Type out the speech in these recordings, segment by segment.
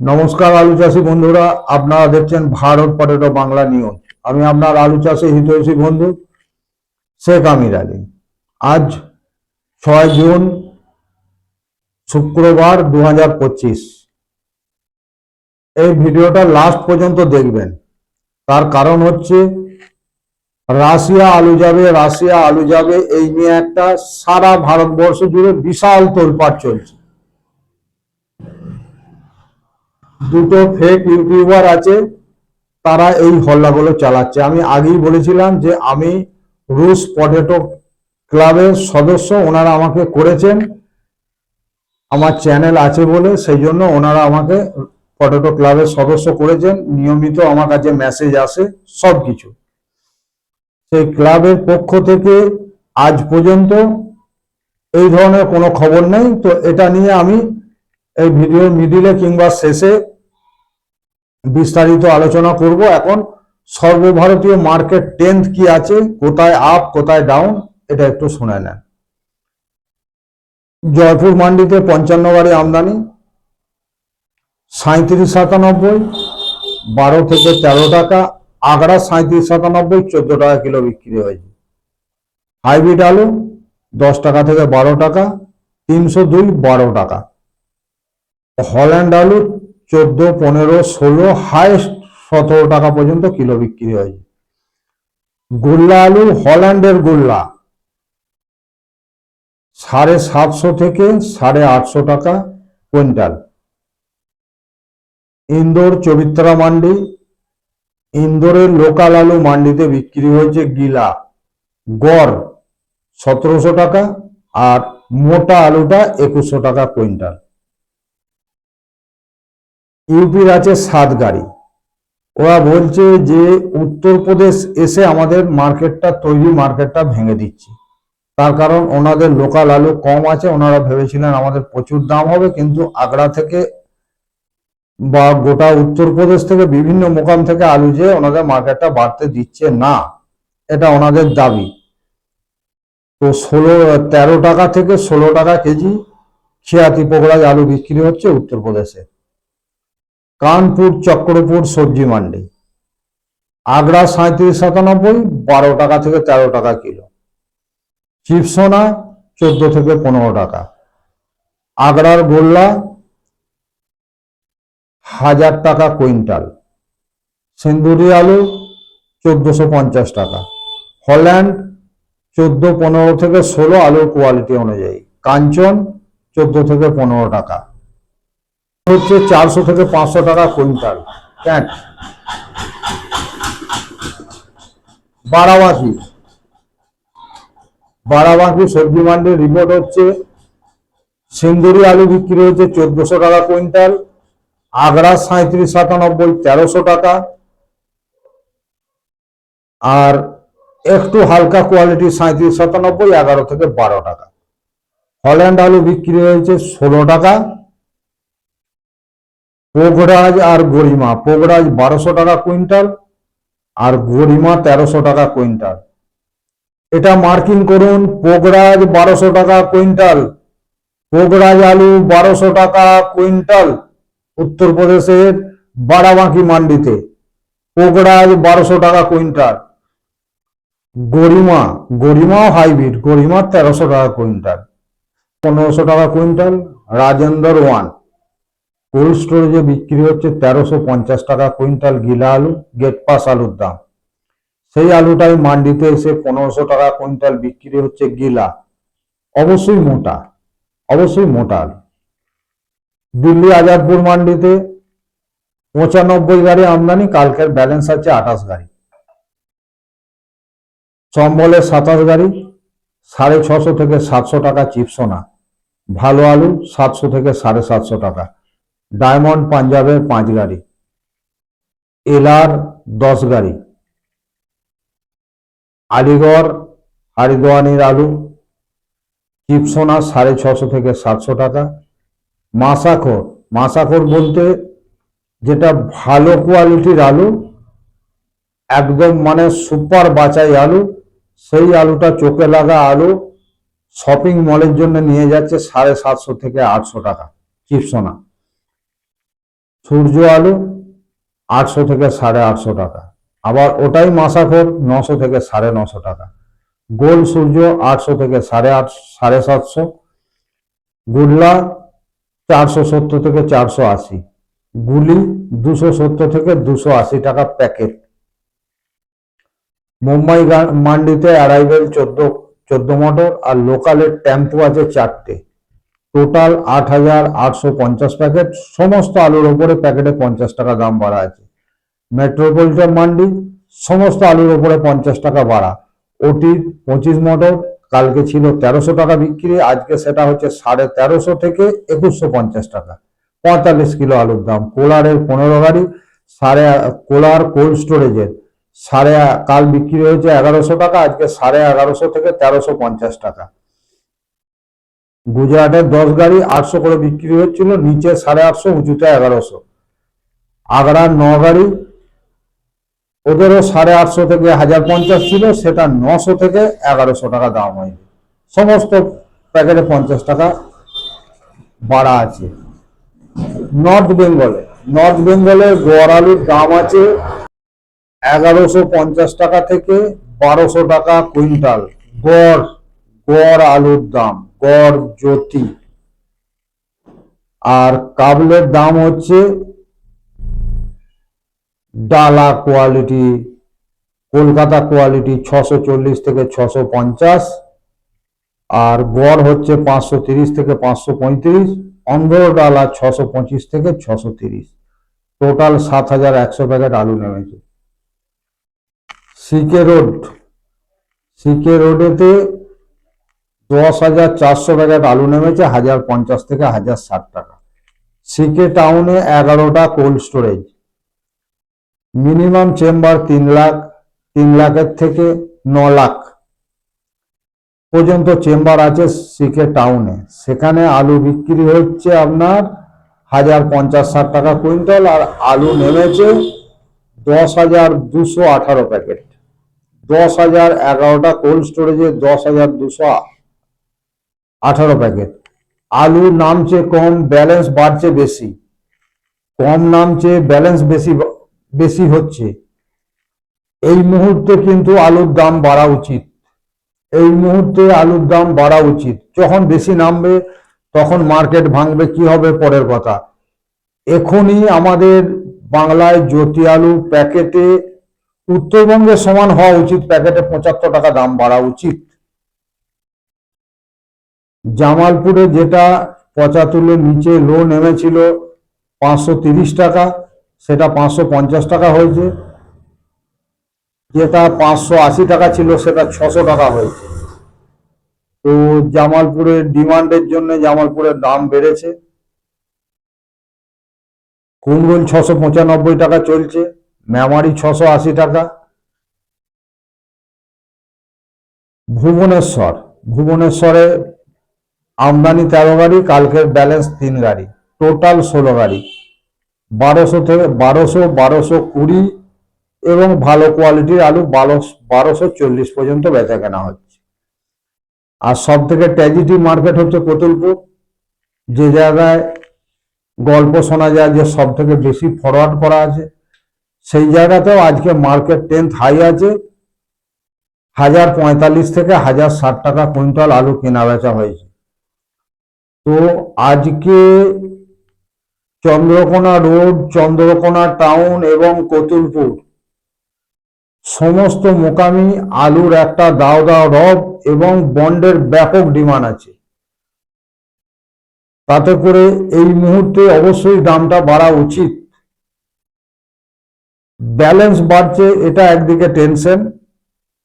নমস্কার আলু চাষি বন্ধুরা, আপনারা দেখছেন ভারত পটেটো বাংলা নিউজ আমি আপনার আলু চাষি হিতৈষী বন্ধু, শেখ আমির আলী। আজ ছয় জুন, শুক্রবার দু হাজার পঁচিশ। এই ভিডিওটা লাস্ট পর্যন্ত দেখবেন। তার কারণ হচ্ছে, রাশিয়া আলু যাবে, রাশিয়া আলু যাবে, এই নিয়ে একটা সারা ভারতবর্ষ জুড়ে বিশাল তোলপাড় চলছে। দুটো ফেক ইউটিউবার আছে, তারা এই হল্লাগুলো চালাচ্ছে। আমি আগেই বলেছিলাম যে আমি রুশ পটেটো ক্লাবের সদস্য, ওনারা আমাকে করেছেন। আমার চ্যানেল আছে বলে, সেই জন্য ওনারা আমাকে পটেটো ক্লাবের সদস্য করেছেন। নিয়মিত আমার কাছে মেসেজ আসে সব কিছু সেই ক্লাবের পক্ষ থেকে আজ পর্যন্ত এই ধরনের কোনো খবর নেই। তো এটা নিয়ে আমি এই ভিডিওর মিডিলে কিংবা শেষে বিস্তারিত আলোচনা করব। এখন সর্বভারতীয় মার্কেট টেন্থ কি আছে, কোথায় আপ কোথায় ডাউন এটা একটু শুনে নেন। জয়পুর মান্ডিতে পঞ্চান্ন গাড়ি আমদানি সাঁত্রিশ সাতানব্বই, বারো থেকে তেরো টাকা আগড়া সাঁত্রিশ সাতানব্বই, চোদ্দ টাকা কিলো বিক্রি হয়েছে। হাইব্রিড আলু দশ টাকা থেকে বারো টাকা, তিনশো দুই, বারো টাকা। হল্যান্ড আলু চোদ্দ, পনেরো, ষোলো হাইস্ট সতেরো টাকা পর্যন্ত কিলো বিক্রি হয়েছে গোল্লা আলু, হল্যান্ডের গোল্লা, সাড়ে সাতশো থেকে সাড়ে আটশো টাকা কুইন্টাল। ইন্দোর চবিত্রা মান্ডি ইন্দোরের লোকাল আলু মান্ডিতে বিক্রি হয়েছে গিলা, গড় সতেরোশো টাকা আর মোটা আলুটা একুশশো টাকা কুইন্টাল। ইউপির আছে সাত গাড়ি। ওরা বলছে যে উত্তরপ্রদেশ এসে আমাদের মার্কেটটা তৈরি, মার্কেটটা ভেঙে দিচ্ছে। তার কারণ ওনাদের লোকাল আলু কম আছে, ওনারা ভেবেছিলেন আমাদের প্রচুর দাম হবে, কিন্তু আগ্রা থেকে বা গোটা উত্তরপ্রদেশ থেকে বিভিন্ন মোকাম থেকে আলু যে ওনাদের মার্কেটটা বাড়তে দিচ্ছে না, এটা ওনাদের দাবি। তো ষোলো, তেরো টাকা থেকে ষোলো টাকা কেজি খিয়াতি পোকড়ায় আলু বিক্রি হচ্ছে উত্তরপ্রদেশে। কানপুর চক্রপুর সবজি মান্ডি। আগ্রা সাঁত্রিশ সাতানব্বই, বারো টাকা থেকে তেরো টাকা কিলো। চিপসোনা, চোদ্দ থেকে পনেরো টাকা। আগ্রার গোল্লা, হাজার টাকা কুইন্টাল। সিন্দুরি আলু, চোদ্দশো পঞ্চাশ টাকা। হল্যান্ড, চোদ্দ, পনেরো থেকে ষোলো আলুর কোয়ালিটি অনুযায়ী। কাঞ্চন, চোদ্দ থেকে পনেরো টাকা। হচ্ছে চারশো থেকে পাঁচশো টাকা কুইন্টাল। ক্যাট বারাবাকি। বারাবাকি সবজি মান্ডির রিপোর্ট হচ্ছে, সিন্দুরি আলু বিক্রি হচ্ছে চোদ্দশো টাকা কুইন্টাল, আগ্রা সাঁত্রিশ সাতানব্বই, তেরোশো টাকা। আর একটু হালকা কোয়ালিটি সাঁত্রিশ সাতানব্বই, এগারো থেকে বারো টাকা। হল্যান্ড আলু বিক্রি হয়েছে ষোলো টাকা। পোগরাজ আর গরিমা। পোগরাজ বারোশো টাকা কুইন্টাল আর গরিমা তেরোশো টাকা কুইন্টাল। এটা মার্কিং করুন পোগরাজ বারোশো টাকা কুইন্টাল পোগরাজ আলু বারোশো টাকা কুইন্টাল, উত্তরপ্রদেশের বারাবাঁকি মান্ডিতে। পোগরাজ বারোশো টাকা কুইন্টাল। গরিমা, গরিমাও হাইব্রিড, গরিমা তেরোশো টাকা কুইন্টাল। পনেরোশো টাকা কুইন্টাল, রাজেন্দ্র ওয়ান। কোল্ড স্টোরেজে বিক্রি হচ্ছে তেরোশো পঞ্চাশ টাকা কুইন্টাল গিলা আলু, গেট পাস আলুর দাম। সেই আলুটাই মান্ডিতে এসে পনেরোশো টাকা কুইন্টাল বিক্রি হচ্ছে গিলা। অবশ্যই মোটা অবশ্যই মোটা আলু। দিল্লি আজাদপুর মান্ডিতে পঁচানব্বই গাড়ি আমদানি, কালকের ব্যালেন্স আছে আঠাশ গাড়ি। চম্বলের সাতাশ গাড়ি, সাড়ে ছশো থেকে সাতশো টাকা চিপসোনা। ভালো আলু সাতশো থেকে সাড়ে সাতশো টাকা। ডায়মন্ড পাঞ্জাবের পাঁচ গাড়ি এলার দশ গাড়ি, আলিগড় হারিদোয়ানির আলু চিপসোনা সাড়ে ছশো থেকে সাতশো টাকা, মাসাখর মাসাখর বলতে যেটা ভালো কোয়ালিটির আলু একদম মানে সুপার বাছাই আলু, সেই আলুটা চোখে লাগা আলু শপিং মলের জন্য নিয়ে যাচ্ছে সাড়ে সাতশো থেকে আটশো টাকা চিপসোনা সূর্য আলু আটশো থেকে সাড়ে আটশো টাকা। আবার ওটাই মাসাখোর নশো থেকে সাড়ে নশো টাকা। গোল সূর্য আটশো থেকে সাড়ে আট, সাড়ে সাতশো। গুল্লা চারশো সত্তর থেকে চারশো আশি। গুলি দুশো সত্তর থেকে দুশো আশি টাকা প্যাকেট। মুম্বাই মান্ডিতে অ্যারাইভেল চোদ্দ চোদ্দ মোটর আর লোকালের টেম্পো আছে চারটে। টোটাল আট হাজার আটশো পঞ্চাশ প্যাকেট সমস্ত আলুর ওপরে প্যাকেটে পঞ্চাশ টাকা দাম বাড়া আছে। মেট্রোপলিটন মান্ডি সমস্ত আলুর ওপরে পঞ্চাশ টাকা বাড়া। ওটি পঁচিশ মোটর, কালকে ছিল তেরোশো টাকা বিক্রি, আজকে সেটা হচ্ছে সাড়ে তেরোশো থেকে একুশশো পঞ্চাশ টাকা। পঁয়তাল্লিশ কিলো আলুর দাম। কোলারের পনেরো গাড়ি, সাড়ে, কোলার কোল্ড স্টোরেজের সাড়ে, কাল বিক্রি হয়েছে এগারোশো টাকা, আজকে সাড়ে এগারোশো থেকে তেরোশো পঞ্চাশ টাকা। গুজরাটের দশ গাড়ি আটশো করে বিক্রি হচ্ছিল, নিচে সাড়ে আটশো, উঁচুতে এগারোশো। আগ্রার ন গাড়ি, ওদেরও সাড়ে আটশো থেকে হাজার পঞ্চাশ ছিল, সেটা নশো থেকে এগারোশো টাকা দাম হয়েছে সমস্ত প্যাকেটে পঞ্চাশ টাকা বাড়া আছে। নর্থ বেঙ্গলে নর্থ বেঙ্গলে গড় আলুর দাম আছে এগারোশো পঞ্চাশ টাকা থেকে বারোশো টাকা কুইন্টাল, গড় গড় আলুর দাম। গড় জ্যোতি। আর কাবলের দাম হচ্ছে ডালা কোয়ালিটি, কলকাতা কোয়ালিটি ছশো চল্লিশ থেকে ছশো পঞ্চাশ, আর গড় হচ্ছে পাঁচশো তিরিশ থেকে পাঁচশো পঁয়ত্রিশ, অন্ধ্র ডালা ছশো পঁচিশ থেকে ছশো তিরিশ। টোটাল সাত হাজার একশো প্যাকেট আলু নেমেছে। সিকে রোড, সিকে রোডেতে দশ হাজার চারশো প্যাকেট আলু নেমেছে, হাজার পঞ্চাশ থেকে হাজার ষাট টাকা। সিকে টাউনে এগারোটা কোল্ড স্টোরেজ। মিনিমাম চেম্বার তিন লাখ, তিন লাখের থেকে ন লাখ পর্যন্ত চেম্বার আছে সিকে টাউনে। সেখানে আলু বিক্রি হচ্ছে আপনার হাজার পঞ্চাশ ষাট টাকা কুইন্টাল, আর আলু নেমেছে দশ হাজার দুশো আঠারো প্যাকেট। দশ হাজার এগারোটা কোল্ড স্টোরেজে দশ হাজার দুশো আঠারো প্যাকেট। আলু নামছে কম, ব্যালেন্স বাড়ছে বেশি। কম নামছে ব্যালেন্স বেশি বেশি হচ্ছে। এই মুহূর্তে কিন্তু আলুর দাম বাড়া উচিত। এই মুহূর্তে আলুর দাম বাড়া উচিত। যখন বেশি নামবে, তখন মার্কেট ভাঙবে। কি হবে পরের কথা? এখনই আমাদের বাংলায় জ্যোতি আলু প্যাকেটে উত্তরবঙ্গের সমান হওয়া উচিত। প্যাকেটে পঁচাত্তর টাকা দাম বাড়া উচিত। জামালপুরে যেটা পঁচাত্তরের নিচে লো নেমেছিল পাঁচশো তিরিশ টাকা, সেটা পাঁচশো পঞ্চাশ টাকা হয়েছে। যেটা পাঁচশো আশি টাকা ছিল, সেটা ছশো টাকা হয়েছে। তো জামালপুরের ডিমান্ডের জন্য জামালপুরের দাম বেড়েছে। কুমরুল ছশো পঁচানব্বই টাকা চলছে, মেমারি ছশো আশি টাকা। ভুবনেশ্বর, ভুবনেশ্বরে আমদানি তেরো গাড়ি, কালকের ব্যালেন্স তিন গাড়ি টোটাল ষোলো গাড়ি। বারোশো থেকে, বারোশো বারোশো কুড়ি এবং ভালো কোয়ালিটির আলু বারোশো চল্লিশ পর্যন্ত বেচা কেনা হচ্ছে। আর সব থেকে ট্র্যাজিডি মার্কেট হচ্ছে কতুলপুর। যে জায়গায় গল্প শোনা যায় যে সব থেকে বেশি ফরওয়ার্ড করা আছে। সেই জায়গাতেও আজকে মার্কেট টেন্থ হাই আছে। হাজার পঁয়তাল্লিশ থেকে হাজার ষাট টাকা কুইন্টাল আলু কেনা বেচা হয়েছে। তো আজকে চন্দ্রকোনা রোড, চন্দ্রকোনা টাউন এবং কতুলপুর সমস্ত মোকামি, আলুর একটা দাও দাও রব এবং বন্ডের ব্যাপক ডিমান্ড আছে। তাতে করে এই মুহূর্তে অবশ্যই দামটা বাড়া উচিত। ব্যালেন্স বাড়ছে, এটা একদিকে টেনশন।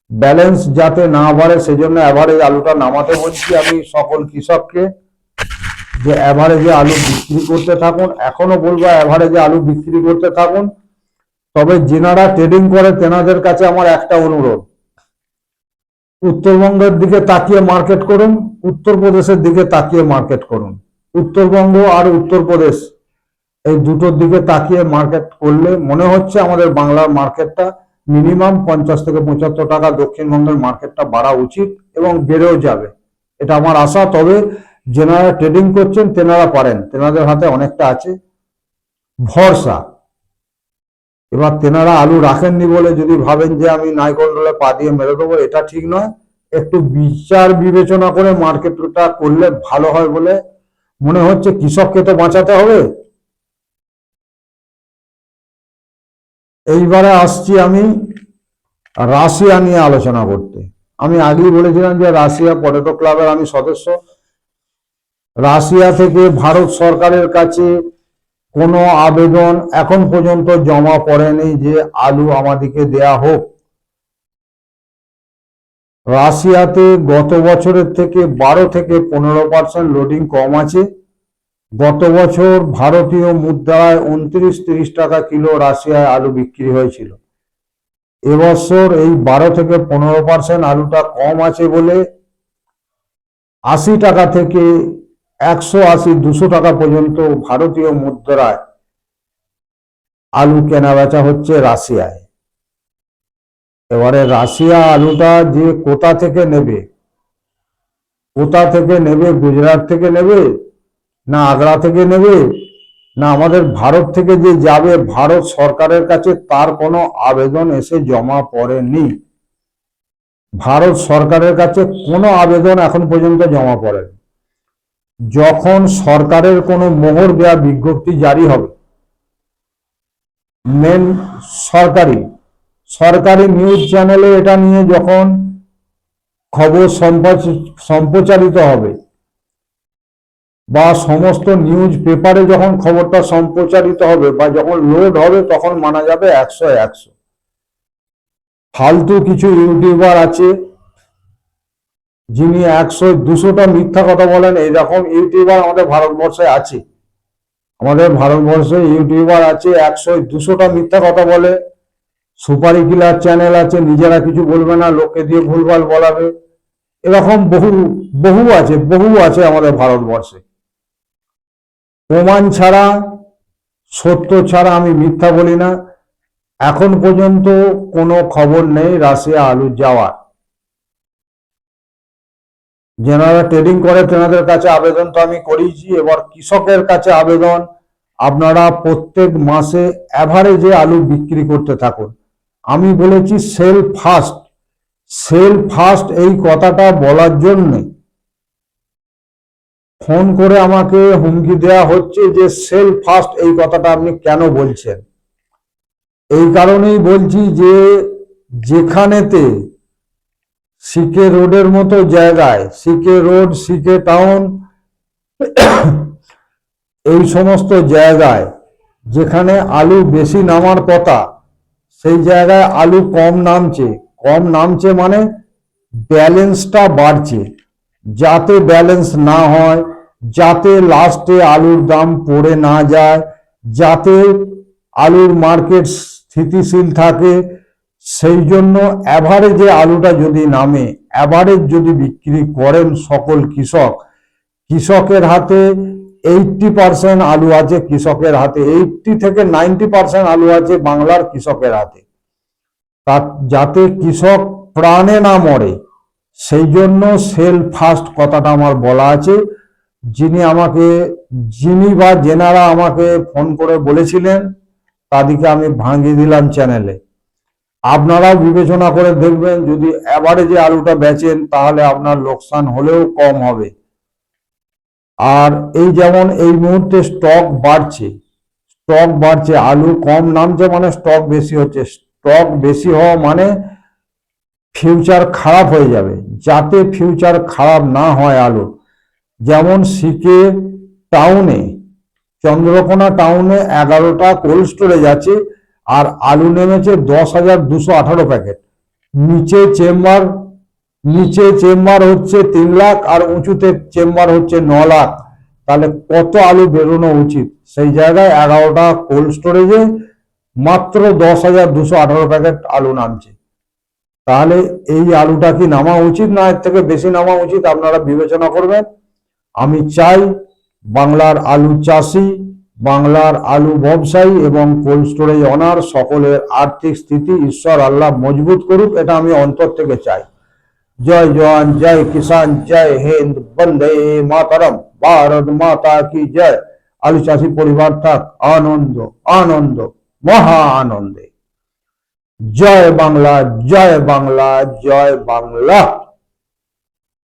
ব্যালেন্স যাতে না বাড়ে, সেজন্য অ্যাভারেজ আলুটা নামাতে বলছি আমি সকল কৃষককে। যে অ্যাভারেজে আলু বিক্রি করতে থাকুন, এখনও বলব অ্যাভারেজে আলু বিক্রি করতে থাকুন। তবে যেনারা ট্রেডিং করে, তেনাদের কাছে আমার একটা অনুরোধ। উত্তরবঙ্গের দিকে তাকিয়ে মার্কেট করুন, উত্তরপ্রদেশের দিকে তাকিয়ে মার্কেট করুন। উত্তরবঙ্গ আর উত্তরপ্রদেশ, এই দুটোর দিকে তাকিয়ে মার্কেট করলে মনে হচ্ছে আমাদের বাংলার মার্কেটটা মিনিমাম পঞ্চাশ থেকে পঁচাত্তর টাকা দক্ষিণবঙ্গের মার্কেটটা বাড়া উচিত এবং বেড়েও যাবে। এটা আমার আশা। তবে যেনারা ট্রেডিং করছেন, তেনারা পারেন। তেনাদের হাতে অনেকটা আছে। ভরসা। এবার তেনারা আলু রাখেননি বলে যদি ভাবেন যে আমি নাইকন্ডলে পা দিয়ে মেরে দেবো, এটা ঠিক নয়। একটু বিচার বিবেচনা করে মার্কেটটা করলে ভালো হয় বলে মনে হচ্ছে কৃষককে তো বাঁচাতে হবে। এইবারে আসছি আমি রাশিয়া নিয়ে আলোচনা করতে। আমি আগেই বলেছিলাম যে রাশিয়া পর্যটক ক্লাবের আমি সদস্য। রাশিয়া থেকে ভারত সরকারের কাছে কোনো আবেদন এখন পর্যন্ত জমা পড়েনি যে আলু আমাদেরকে দেয়া হোক। রাশিয়াতে গত বছরের থেকে বারো থেকে পনেরো পার্সেন্ট লোডিং কম আছে। গত বছর ভারতীয় মুদ্রায় উনত্রিশ তিরিশ টাকা কিলো রাশিয়ায় আলু বিক্রি হয়েছিল। এবছর এই বারো থেকে পনেরো পার্সেন্ট আলুটা কম আছে বলে আশি টাকা থেকে একশো আশি, দুশো টাকা পর্যন্ত ভারতীয় মুদ্রায় আলু কেনা বেচা হচ্ছে রাশিয়ায়। এবারে রাশিয়া আলুটা যে কোথা থেকে নেবে? কোথা থেকে নেবে? গুজরাট থেকে নেবে? না আগ্রা থেকে নেবে? না আমাদের ভারত থেকে যে যাবে? ভারত সরকারের কাছে তার কোনো আবেদন এসে জমা পড়েনি। ভারত সরকারের কাছে কোনো আবেদন এখন পর্যন্ত জমা পড়েনি। যখন সরকারের কোনো মোহর দেওয়া বিজ্ঞপ্তি জারি হবে মেন সরকারি সরকারি নিউজ চ্যানেলে এটা নিয়ে যখন খবর সম্প্রচারিত হবে বা সমস্ত নিউজ পেপারে যখন খবরটা সম্প্রচারিত হবে বা যখন লোড হবে, তখন মানা যাবে একশো একশো। ফালতু কিছু ইউটিউবার আছে যিনি একশো, দুশোটা মিথ্যা কথা বলেন এইরকম ইউটিউবার আমাদের ভারতবর্ষে আছে। আমাদের ভারতবর্ষে ইউটিউবার আছে, একশো, দুশোটা মিথ্যা কথা বলে। সুপারি কিলার চ্যানেল আছে, নিজেরা কিছু বলবে না, লোককে দিয়ে ভুলভাল বলাবে। এরকম বহু বহু আছে বহু আছে আমাদের ভারতবর্ষে। প্রমাণ ছাড়া, সত্য ছাড়া আমি মিথ্যা বলি না। এখন পর্যন্ত কোনো খবর নেই রাশিয়া আলু যাওয়ার। যারা ট্রেডিং করে, তেনাদের কাছে আবেদন তো আমি করিয়েছি। এবার কৃষকের কাছে আবেদন, আপনারা প্রত্যেক মাসে অ্যাভারেজে আলু বিক্রি করতে থাকুন। আমি বলেছি সেল ফার্স্ট সেল ফার্স্ট এই কথাটা বলার জন্যে ফোন করে আমাকে হুমকি দেওয়া হচ্ছে যে সেল ফার্স্ট এই কথাটা আপনি কেন বলছেন? এই কারণেই বলছি যে যেখানেতে সিকে রোডের মতো জায়গায়, সিকে রোড, সিকে টাউন, এই সমস্ত জায়গায় যেখানে আলু বেশি নামার কথা, সেই জায়গায় আলু কম নামছে। কম নামছে মানে ব্যালেন্সটা বাড়ছে। যাতে ব্যালেন্স না হয়, যাতে লাস্টে আলুর দাম পড়ে না যায়, যাতে আলুর মার্কেট স্থিতিশীল থাকে সেই জন্য অ্যাভারেজে আলুটা যদি নামে অ্যাভারেজ যদি বিক্রি করেন সকল কৃষক, কৃষকের হাতে এইটটি পার্সেন্ট আলু আছে কৃষকের হাতে এইটটি থেকে নাইনটি পার্সেন্ট আলু আছে বাংলার কৃষকের হাতে। তা যাতে কৃষক প্রাণে না মরে সেই জন্য সেল ফার্স্ট কথাটা আমার বলা আছে। যিনি আমাকে, যিনি বা জেনারা আমাকে ফোন করে বলেছিলেন, তাদেরকে আমি ভাঙিয়ে দিলাম চ্যানেলে আপনারাও বিবেচনা করে দেখবেন, যদি অ্যাভারেজে আলুটা বেচেন, তাহলে আপনার লোকসান হলেও কম হবে। আর এই যেমন এই মুহূর্তে স্টক বাড়ছে স্টক বাড়ছে, আলু কম নামছে মানে স্টক বেশি হচ্ছে। স্টক বেশি হওয়া মানে ফিউচার খারাপ হয়ে যাবে, যাতে ফিউচার খারাপ না হয় আলু। যেমন সিকে টাউনে, চন্দ্রকোনা টাউনে এগারোটা কোল্ড স্টোরেজ আছে আর আলু নেমেছে দশ হাজার দুশো আঠারো প্যাকেট। নিচে চেম্বার নিচে চেম্বার হচ্ছে তিন লাখ আর উঁচুতে চেম্বার হচ্ছে ন লাখ। তাহলে কত আলু বেরোনো উচিত? সেই জায়গায় এগারোটা কোল্ড স্টোরেজে মাত্র দশ হাজার দুশো আঠারো প্যাকেট আলু নামছে। তাহলে এই আলুটা কি নামা উচিত না এর থেকে বেশি নামা উচিত? আপনারা বিবেচনা করবেন। আমি চাই বাংলার আলু চাষি বাংলার আলু ব্যবসায়ী এবং কোল্ড স্টোরেজ অনার সকলের আর্থিক স্থিতি ঈশ্বর আল্লাহ মজবুত করুক, এটা আমি অন্তর থেকে চাই। জয় জওয়ান, জয় কিষান জয় হিন্দ, বন্দে মাতরম। ভারত মাতা কি জয়? আলু চাষি পরিবার থাক, আনন্দ আনন্দ, মহা আনন্দে। জয় বাংলা জয় বাংলা জয় বাংলা।